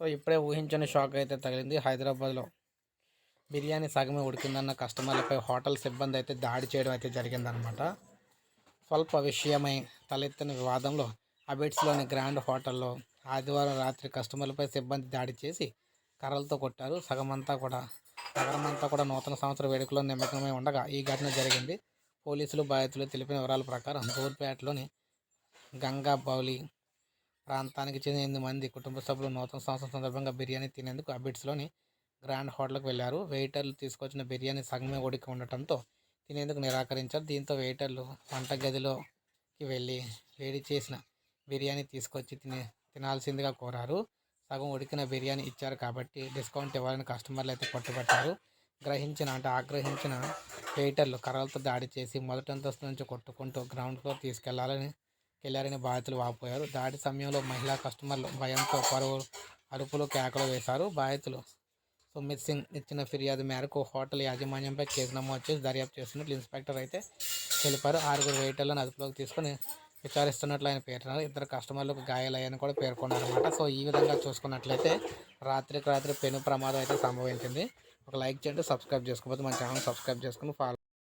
So ఇప్పుడే ఊహించని shock అయితే తగిలింది. హైదరాబాద్లో బిర్యానీ సగమే ఉడికిందన్న కస్టమర్లపై హోటల్ సిబ్బంది అయితే దాడి చేయడం అయితే జరిగిందనమాట స్వల్ప విషయమై తలెత్తిన వివాదంలో అబిట్స్లోని గ్రాండ్ హోటల్లో ఆదివారం రాత్రి కస్టమర్లపై సిబ్బంది దాడి చేసి కర్రలతో కొట్టారు. సగమంతా కూడా నగరమంతా కూడా నూతన సంవత్సర వేడుకలో నిమగ్నమై ఉండగా ఈ ఘటన జరిగింది. పోలీసులు బాధితులు తెలిపిన వివరాల ప్రకారం దూర్పేటలోని గంగా బౌలి ప్రాంతానికి చెందిన ఎనిమిది మంది కుటుంబ సభ్యులు నూతన సంవత్సరం సందర్భంగా బిర్యానీ తినేందుకు అబిట్స్లోని గ్రాండ్ హోటల్కి వెళ్ళారు. వెయిటర్లు తీసుకొచ్చిన బిర్యానీ సగమే ఉడికి ఉండటంతో తినేందుకు నిరాకరించారు. దీంతో వెయిటర్లు వంట గదిలోకి వెళ్ళి వేడి చేసిన బిర్యానీ తీసుకొచ్చి తినే తినాల్సిందిగా కోరారు. సగం ఉడికిన బిర్యానీ ఇచ్చారు కాబట్టి డిస్కౌంట్ ఇవ్వాలని కస్టమర్లు అయితే పట్టుబట్టారు. గ్రహించిన అంటే ఆగ్రహించిన వెయిటర్లు కర్రలతో దాడి చేసి మొదటి అంతస్తు నుంచి కొట్టుకుంటూ గ్రౌండ్ ఫ్లోర్ తీసుకెళ్ళాలని వెళ్ళారని బాధితులు వాపోయారు. దాడి సమయంలో మహిళా కస్టమర్లు భయంతో పరువు అరుపులు కేకలు వేశారు. బాధితులు సుమిత్ సింగ్ ఇచ్చిన ఫిర్యాదు మేరకు హోటల్ యాజమాన్యంపై కేసు నమోదు చేసి దర్యాప్తు చేస్తున్నట్లు ఇన్స్పెక్టర్ అయితే తెలిపారు. ఆరుగురు వెయిటర్లను అదుపులోకి తీసుకొని విచారిస్తున్నట్లు ఆయన పేర్కొన్నారు. ఇద్దరు కస్టమర్లకు గాయాలయ్యని కూడా పేర్కొన్నారు అనమాట సో ఈ విధంగా చూసుకున్నట్లయితే రాత్రికి రాత్రి పెను ప్రమాదం అయితే సంభవించింది. ఒక లైక్ చేయండి సబ్స్క్రైబ్ చేసుకోకపోతే మన ఛానల్ సబ్స్క్రైబ్ చేసుకుని ఫాలో